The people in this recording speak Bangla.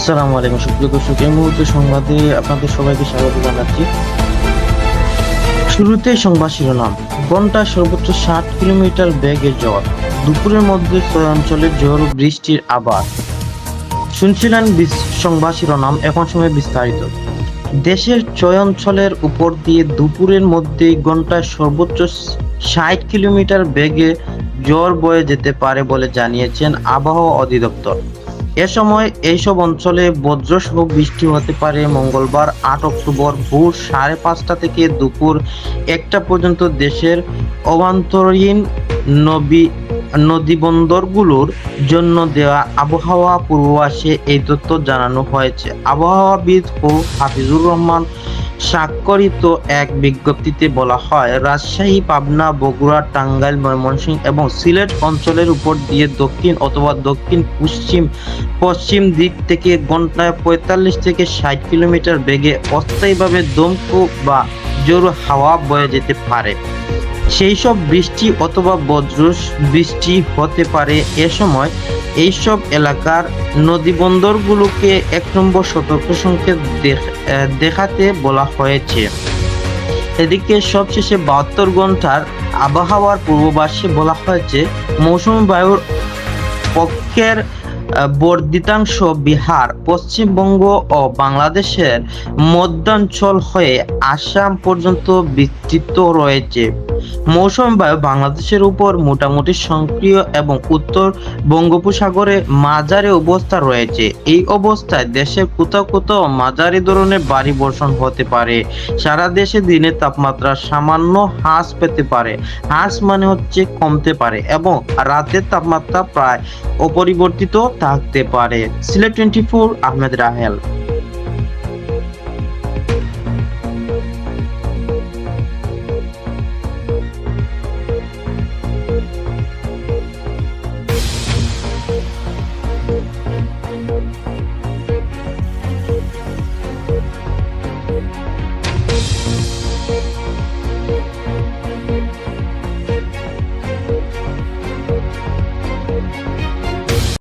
আসসালামু আলাইকুম। সুপ্রিয় দর্শক, এই মুহূর্তে সংবাদে আপনাদের সবাইকে স্বাগত জানাচ্ছি। শুরুতেই সংবাদ শিরোনাম। ঘণ্টা সর্বোচ্চ ষাট কিলোমিটার ঝড়। দুপুরের মধ্যে বৃষ্টির আবার। শুনছিলেন সংবাদ শিরোনাম, এখন সময় বিস্তারিত। দেশের ছয় অঞ্চলের উপর দিয়ে দুপুরের মধ্যেই ঘন্টায় সর্বোচ্চ ষাট কিলোমিটার বেগে ঝড় বয়ে যেতে পারে বলে জানিয়েছেন আবহাওয়া অধিদপ্তর। এ সময় এইসব অঞ্চলে বজ্রসহ বৃষ্টি হতে পারে। মঙ্গলবার আট অক্টোবর ভোর সাড়ে পাঁচটা থেকে দুপুর একটা পর্যন্ত দেশের অভ্যন্তরীণ নবী নদীবন্দরগুলোর জন্য দেওয়া আবহাওয়া পূর্বাভাসে এই তথ্য জানানো হয়েছে। আবহাওয়াবিদ ও হাফিজুর রহমান স্বাক্ষরিত এক বিজ্ঞপ্তিতে বলা হয়, রাজশাহী, পাবনা, বগুড়া, টাঙ্গাইল, ময়মনসিংহ এবং সিলেট অঞ্চলের উপর দিয়ে দক্ষিণ অথবা দক্ষিণ পশ্চিম পশ্চিম দিক থেকে ঘন্টায় পঁয়তাল্লিশ থেকে ষাট কিলোমিটার বেগে অস্থায়ীভাবে দমকু বা জোর হাওয়া বয়ে যেতে পারে। সেই সব বৃষ্টি অথবা বজ্র বৃষ্টি হতে পারে এ সময়। এইসব এলাকার নদীবন্দরগুলোকে এক নম্বর সতর্ক সংকেত দেখ- দেখাতে বলা হয়েছে। এদিকে সবশেষে বাহাত্তর ঘণ্টার আবহাওয়ার পূর্বাভাসে বলা হয়েছে, মৌসুমী বায়ুর পক্ষের বর্ধিতাংশ বিহার পশ্চিমবঙ্গ ও বাংলাদেশের মধ্যাঞ্চল হয়ে আসাম পর্যন্ত বিস্তৃত রয়েছে। মৌসুমী বায়ু বাংলাদেশের উপর মোটামুটি সক্রিয় এবং উত্তর বঙ্গোপসাগরে মাঝারি অবস্থা রয়েছে। এই অবস্থায় দেশের কোথাও কোথাও মাঝারি ধরনের ভারী বর্ষণ হতে পারে। সারা দেশে দিনের তাপমাত্রা সামান্য হ্রাস পেতে পারে। হ্রাস মানে হচ্ছে কমতে পারে এবং রাতের তাপমাত্রা প্রায় অপরিবর্তিত থাকতে পারে। Sylhet twenty four, Ahmed Rahel.